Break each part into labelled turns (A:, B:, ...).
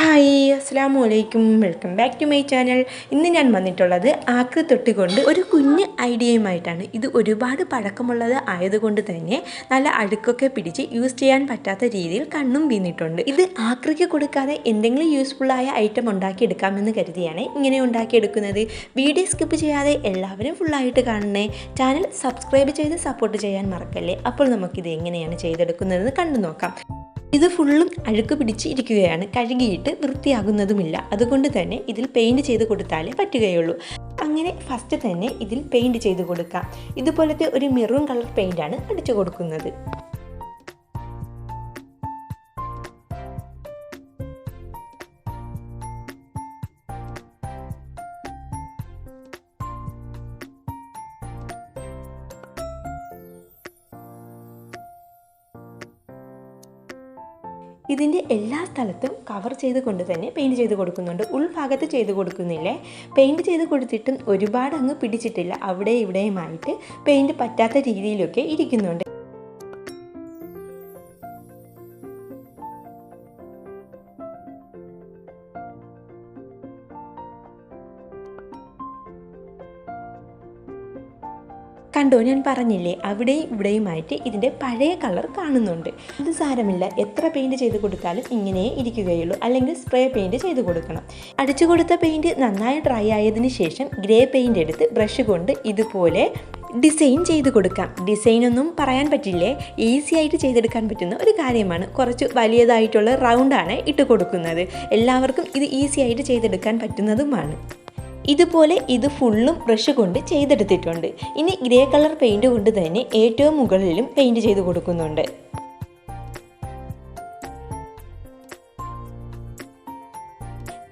A: Hi അസ്സാം വലൈക്കും welcome back to my channel ഇന്ന് ഞാൻ വന്നിട്ടുള്ളത് ആക്രി തൊട്ടി കൊണ്ട് ഒരു കുഞ്ഞ് ഐഡിയയുമായിട്ടാണ്. ഇത് ഒരുപാട് പഴക്കമുള്ളത് ആയതുകൊണ്ട് തന്നെ നല്ല അടുക്കൊക്കെ പിടിച്ച് യൂസ് ചെയ്യാൻ പറ്റാത്ത രീതിയിൽ കണ്ണും വീണിട്ടുണ്ട്. ഇത് ആക്രിക്ക് കൊടുക്കാതെ എന്തെങ്കിലും യൂസ്ഫുള്ളായ ഐറ്റം ഉണ്ടാക്കിയെടുക്കാമെന്ന് കരുതിയാണ് ഇങ്ങനെ ഉണ്ടാക്കിയെടുക്കുന്നത്. വീഡിയോ സ്കിപ്പ് ചെയ്യാതെ എല്ലാവരും ഫുള്ളായിട്ട് കാണണേ. ചാനൽ സബ്സ്ക്രൈബ് ചെയ്ത് സപ്പോർട്ട് ചെയ്യാൻ മറക്കല്ലേ? അപ്പോൾ നമുക്കിത് എങ്ങനെയാണ് ചെയ്തെടുക്കുന്നതെന്ന് കണ്ടു നോക്കാം ഇത് ഫുള്ളും അഴുക്ക് പിടിച്ച് ഇരിക്കുകയാണ് കഴുകിയിട്ട് വൃത്തിയാകുന്നതുമില്ല. അതുകൊണ്ട് തന്നെ ഇതിൽ പെയിന്റ് ചെയ്ത് കൊടുത്താലേ പറ്റുകയുള്ളൂ. അങ്ങനെ ഫസ്റ്റ് തന്നെ ഇതിൽ പെയിന്റ് ചെയ്ത് കൊടുക്കാം. ഇതുപോലത്തെ ഒരു മെറൂൺ കളർ പെയിന്റാണ് അടിച്ചു കൊടുക്കുന്നത്. ഇതിന്റെ എല്ലാ സ്ഥലത്തും കവർ ചെയ്ത് കൊണ്ട് തന്നെ പെയിന്റ് ചെയ്ത് കൊടുക്കുന്നുണ്ട്. ഉൾഭാഗത്ത് ചെയ്ത് കൊടുക്കുന്നില്ലേ? പെയിന്റ് ചെയ്ത് കൊടുത്തിട്ടും ഒരുപാട് അങ്ങ് പിടിച്ചിട്ടില്ല. അവിടെ ഇവിടെയുമായിട്ട് പെയിന്റ് പറ്റാത്ത രീതിയിലൊക്കെ ഇരിക്കുന്നുണ്ട്. കണ്ടോ ഞാൻ പറഞ്ഞില്ലേ? അവിടെയും ഇവിടെയുമായിട്ട് ഇതിന്റെ പഴയ കളർ കാണുന്നുണ്ട്. ഇത് സാരമില്ല. എത്ര പെയിന്റ് ചെയ്ത് കൊടുത്താലും ഇങ്ങനെ ഇരിക്കുകയുള്ളൂ. അല്ലെങ്കിൽ സ്പ്രേ പെയിന്റ് ചെയ്ത് കൊടുക്കണം. അടിച്ചു കൊടുത്ത പെയിന്റ് നന്നായി ഡ്രൈ ആയതിനു ശേഷം ഗ്രേ പെയിന്റ് എടുത്ത് ബ്രഷ് കൊണ്ട് ഇതുപോലെ ഡിസൈൻ ചെയ്ത് കൊടുക്കാം. ഡിസൈൻ ഒന്നും പറയാൻ പറ്റില്ലേ? ഈസി ആയിട്ട് ചെയ്തെടുക്കാൻ പറ്റുന്ന ഒരു കാര്യമാണ്. കുറച്ച് വലിയതായിട്ടുള്ള റൗണ്ടാണ് ഇട്ട് കൊടുക്കുന്നത്. എല്ലാവർക്കും ഇത് ഈസി ആയിട്ട് ചെയ്തെടുക്കാൻ പറ്റുന്നതുമാണ്. ഇതുപോലെ ഇത് ഫുള്ളും ബ്രഷ് കൊണ്ട് ചെയ്തെടുത്തിട്ടുണ്ട്. ഇനി ഗ്രേ കളർ പെയിന്റ് കൊണ്ട് തന്നെ ഏറ്റവും മുകളിലും പെയിന്റ് ചെയ്ത് കൊടുക്കുന്നുണ്ട്.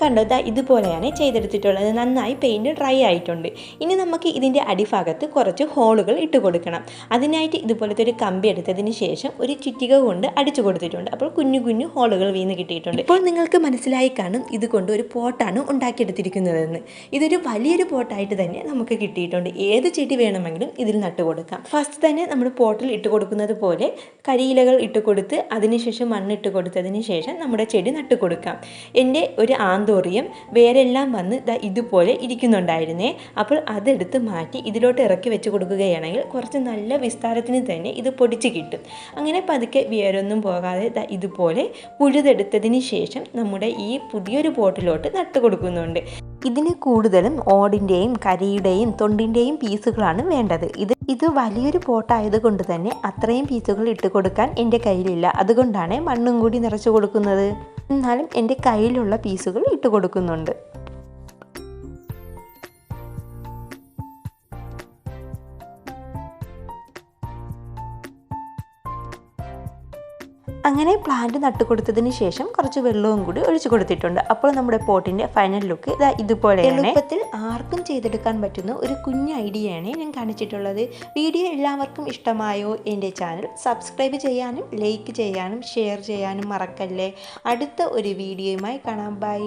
A: കണ്ടോ? ദാ ഇതുപോലെയാണ് ചെയ്തെടുത്തിട്ടുള്ളത്. നന്നായി പെയിന്റ് ഡ്രൈ ആയിട്ടുണ്ട്. ഇനി നമുക്ക് ഇതിന്റെ അടിഭാഗത്ത് കുറച്ച് ഹോളുകൾ ഇട്ട് കൊടുക്കണം. അതിനായിട്ട് ഇതുപോലത്തെ ഒരു കമ്പി എടുത്തതിന് ശേഷം ഒരു ചുറ്റിക കൊണ്ട് അടിച്ചു കൊടുത്തിട്ടുണ്ട്. അപ്പോൾ കുഞ്ഞു കുഞ്ഞു ഹോളുകൾ വീണ് കിട്ടിയിട്ടുണ്ട്. ഇപ്പോൾ നിങ്ങൾക്ക് മനസ്സിലായി കാണും ഇതുകൊണ്ട് ഒരു പോട്ടാണ് ഉണ്ടാക്കിയെടുത്തിരിക്കുന്നതെന്ന്. ഇതൊരു വലിയൊരു പോട്ടായിട്ട് തന്നെ നമുക്ക് കിട്ടിയിട്ടുണ്ട്. ഏത് ചെടി വേണമെങ്കിലും ഇതിൽ നട്ടു കൊടുക്കാം. ഫസ്റ്റ് തന്നെ നമ്മൾ പോട്ടിൽ ഇട്ട് കൊടുക്കുന്നത് പോലെ കരിയിലകൾ ഇട്ട് കൊടുത്ത് അതിനുശേഷം മണ്ണിട്ട് കൊടുത്തതിന് ശേഷം നമ്മുടെ ചെടി നട്ടു കൊടുക്കാം. എന്റെ ഒരു ആന്തോറിയം വേരെല്ലാം വന്ന് ഇതുപോലെ ഇരിക്കുന്നുണ്ടായിരുന്നേ. അപ്പോൾ അതെടുത്ത് മാറ്റി ഇതിലോട്ട് ഇറക്കി വെച്ച് കൊടുക്കുകയാണെങ്കിൽ കുറച്ച് നല്ല വിസ്താരത്തിന് തന്നെ ഇത് പൊടിച്ച് കിട്ടും. അങ്ങനെ പതുക്കെ വേരൊന്നും പോകാതെ ഇതുപോലെ പുഴുതെടുത്തതിന് ശേഷം നമ്മുടെ ഈ പുതിയൊരു പോട്ടിലോട്ട് നട്ടു കൊടുക്കുന്നുണ്ട്. ഇതിന് കൂടുതലും ഓടിന്റെയും കരിയുടെയും തൊണ്ടിന്റെയും പീസുകളാണ് വേണ്ടത്. ഇത് ഇത് വലിയൊരു പോട്ടായത് കൊണ്ട് തന്നെ അത്രയും പീസുകൾ ഇട്ട് കൊടുക്കാൻ എന്റെ കയ്യിലില്ല. അതുകൊണ്ടാണ് മണ്ണും കൂടി നിറച്ചു കൊടുക്കുന്നത്. എന്നാലും എന്റെ കയ്യിലുള്ള പീസുകൾ ഇട്ട് കൊടുക്കുന്നുണ്ട് അങ്ങനെ പ്ലാന്റ് നട്ടു കൊടുത്തതിന് ശേഷം കുറച്ച് വെള്ളവും കൂടി ഒഴിച്ചു കൊടുത്തിട്ടുണ്ട്. അപ്പോൾ നമ്മുടെ പോട്ടിന്റെ ഫൈനൽ ലുക്ക് ഇതാ ഇതുപോലെ എളുപ്പത്തിൽ ആർക്കും ചെയ്തെടുക്കാൻ പറ്റുന്ന ഒരു കുഞ്ഞ് ഐഡിയയാണ് ഞാൻ കാണിച്ചിട്ടുള്ളത്. വീഡിയോ എല്ലാവർക്കും ഇഷ്ടമായോ? എന്റെ ചാനൽ സബ്സ്ക്രൈബ് ചെയ്യാനും ലൈക്ക് ചെയ്യാനും ഷെയർ ചെയ്യാനും മറക്കല്ലേ? അടുത്ത ഒരു വീഡിയോയുമായി കാണാം. ബൈ